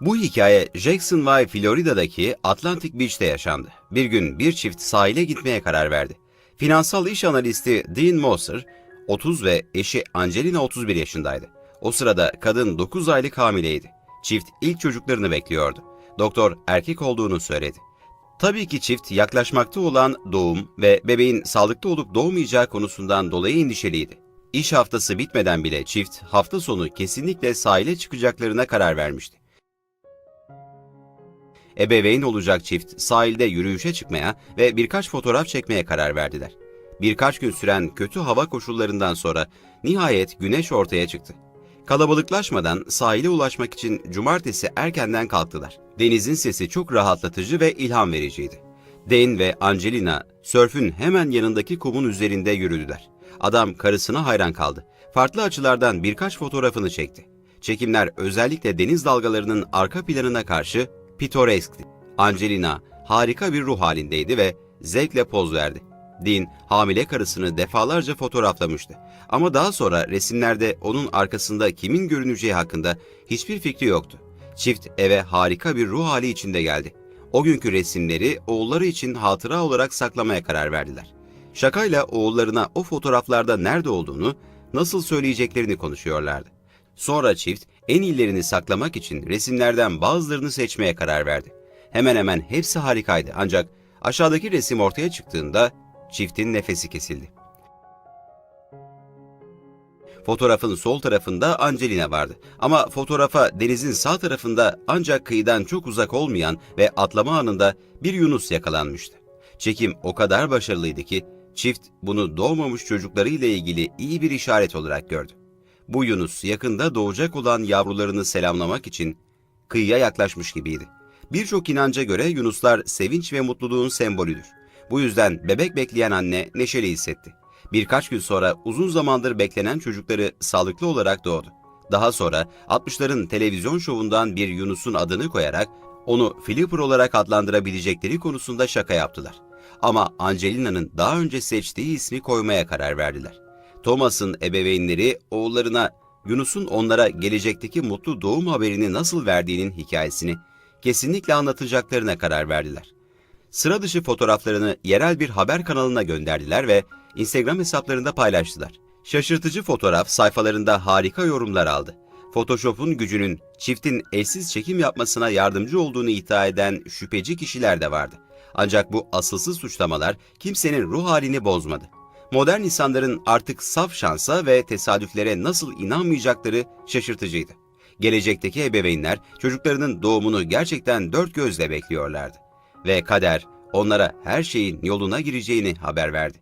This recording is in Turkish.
Bu hikaye Jacksonville, Florida'daki Atlantic Beach'te yaşandı. Bir gün bir çift sahile gitmeye karar verdi. Finansal iş analisti Dean Moser, 30 ve eşi Angelina 31 yaşındaydı. O sırada kadın 9 aylık hamileydi. Çift ilk çocuklarını bekliyordu. Doktor erkek olduğunu söyledi. Tabii ki çift yaklaşmakta olan doğum ve bebeğin sağlıklı olup doğmayacağı konusundan dolayı endişeliydi. İş haftası bitmeden bile çift hafta sonu kesinlikle sahile çıkacaklarına karar vermişti. Ebeveyn olacak çift sahilde yürüyüşe çıkmaya ve birkaç fotoğraf çekmeye karar verdiler. Birkaç gün süren kötü hava koşullarından sonra nihayet güneş ortaya çıktı. Kalabalıklaşmadan sahile ulaşmak için cumartesi erkenden kalktılar. Denizin sesi çok rahatlatıcı ve ilham vericiydi. Dane ve Angelina sörfün hemen yanındaki kumun üzerinde yürüdüler. Adam karısına hayran kaldı. Farklı açılardan birkaç fotoğrafını çekti. Çekimler özellikle deniz dalgalarının arka planına karşı pitoreskti. Angelina harika bir ruh halindeydi ve zevkle poz verdi. Dean hamile karısını defalarca fotoğraflamıştı. Ama daha sonra resimlerde onun arkasında kimin görüneceği hakkında hiçbir fikri yoktu. Çift eve harika bir ruh hali içinde geldi. O günkü resimleri oğulları için hatıra olarak saklamaya karar verdiler. Şakayla oğullarına o fotoğraflarda nerede olduğunu, nasıl söyleyeceklerini konuşuyorlardı. Sonra çift en iyilerini saklamak için resimlerden bazılarını seçmeye karar verdi. Hemen hemen hepsi harikaydı ancak aşağıdaki resim ortaya çıktığında çiftin nefesi kesildi. Fotoğrafın sol tarafında Angelina vardı. Ama fotoğrafa denizin sağ tarafında ancak kıyıdan çok uzak olmayan ve atlama anında bir Yunus yakalanmıştı. Çekim o kadar başarılıydı ki çift bunu doğmamış çocuklarıyla ilgili iyi bir işaret olarak gördü. Bu Yunus yakında doğacak olan yavrularını selamlamak için kıyıya yaklaşmış gibiydi. Birçok inanca göre Yunuslar sevinç ve mutluluğun sembolüdür. Bu yüzden bebek bekleyen anne neşeli hissetti. Birkaç gün sonra uzun zamandır beklenen çocukları sağlıklı olarak doğdu. Daha sonra 60'ların televizyon şovundan bir Yunus'un adını koyarak onu Flipper olarak adlandırabilecekleri konusunda şaka yaptılar. Ama Angelina'nın daha önce seçtiği ismi koymaya karar verdiler. Thomas'ın ebeveynleri oğullarına Yunus'un onlara gelecekteki mutlu doğum haberini nasıl verdiğinin hikayesini kesinlikle anlatacaklarına karar verdiler. Sıra dışı fotoğraflarını yerel bir haber kanalına gönderdiler ve Instagram hesaplarında paylaştılar. Şaşırtıcı fotoğraf sayfalarında harika yorumlar aldı. Photoshop'un gücünün çiftin eşsiz çekim yapmasına yardımcı olduğunu iddia eden şüpheci kişiler de vardı. Ancak bu asılsız suçlamalar kimsenin ruh halini bozmadı. Modern insanların artık saf şansa ve tesadüflere nasıl inanmayacakları şaşırtıcıydı. Gelecekteki ebeveynler çocuklarının doğumunu gerçekten dört gözle bekliyorlardı. Ve kader onlara her şeyin yoluna gireceğini haber verdi.